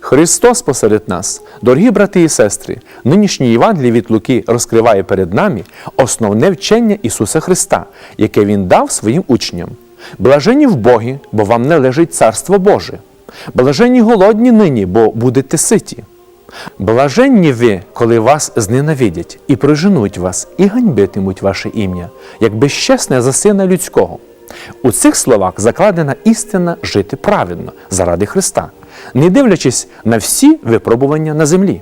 Христос посеред нас, дорогі брати і сестри, нинішній Євангелій від Луки розкриває перед нами основне вчення Ісуса Христа, яке Він дав своїм учням. Блажені в Богі, бо вам належить Царство Боже. Блаженні голодні нині, бо будете ситі. Блаженні ви, коли вас зненавидять і проженуть вас, і ганьбитимуть ваше ім'я, як безчесне за сина людського. У цих словах закладена істина жити праведно заради Христа, не дивлячись на всі випробування на землі.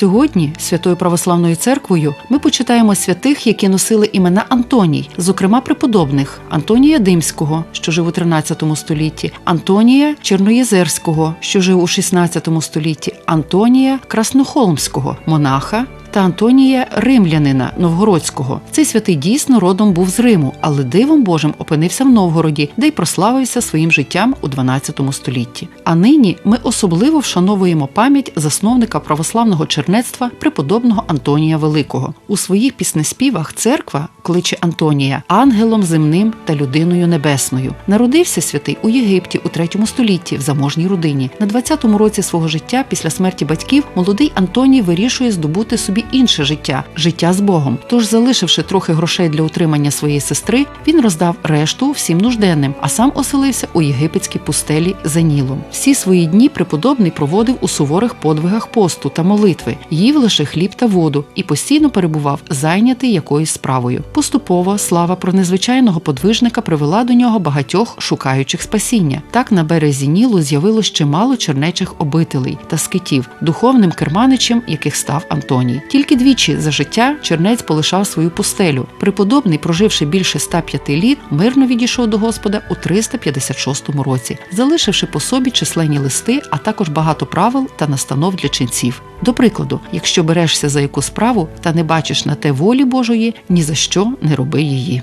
Сьогодні Святою Православною церквою ми почитаємо святих, які носили імена Антоній, зокрема преподобних Антонія Димського, що жив у 13 столітті, Антонія Черноєзерського, що жив у 16 столітті, Антонія Краснохолмського, монаха. Та Антонія Римлянина Новгородського. Цей святий дійсно родом був з Риму, але дивом Божим опинився в Новгороді, де й прославився своїм життям у 12 столітті. А нині ми особливо вшановуємо пам'ять засновника православного чернецтва преподобного Антонія Великого. У своїх піснеспівах церква кличе Антонія ангелом земним та людиною небесною. Народився святий у Єгипті у 3 столітті в заможній родині. На 20-му році свого життя після смерті батьків молодий Антоній вирішує здобути собі інше життя життя з Богом. Тож, залишивши трохи грошей для утримання своєї сестри, він роздав решту всім нужденним, а сам оселився у єгипетській пустелі за Нілом. Всі свої дні преподобний проводив у суворих подвигах посту та молитви, їв лише хліб та воду і постійно перебував зайнятий якоюсь справою. Поступово слава про незвичайного подвижника привела до нього багатьох шукаючих спасіння. Так на березі Нілу з'явилось чимало чернечих обителей та скитів, духовним керманичем, яких став Антоній. Тільки двічі за життя чернець полишав свою пустелю. Преподобний, проживши більше 105 літ, мирно відійшов до Господа у 356 році, залишивши по собі численні листи, а також багато правил та настанов для ченців. До прикладу, якщо берешся за яку справу та не бачиш на те волі Божої, ні за що не роби її.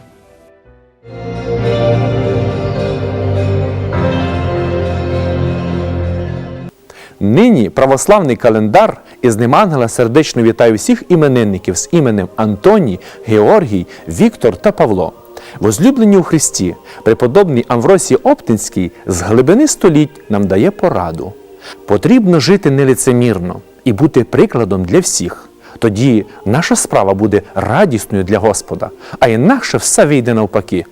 Нині православний календар із ним ангела сердечно вітає всіх іменинників з іменем Антоній, Георгій, Віктор та Павло. Возлюблені у Христі, преподобний Амвросій Оптинський з глибини століть нам дає пораду. Потрібно жити нелицемірно і бути прикладом для всіх. Тоді наша справа буде радісною для Господа, а інакше все вийде навпаки.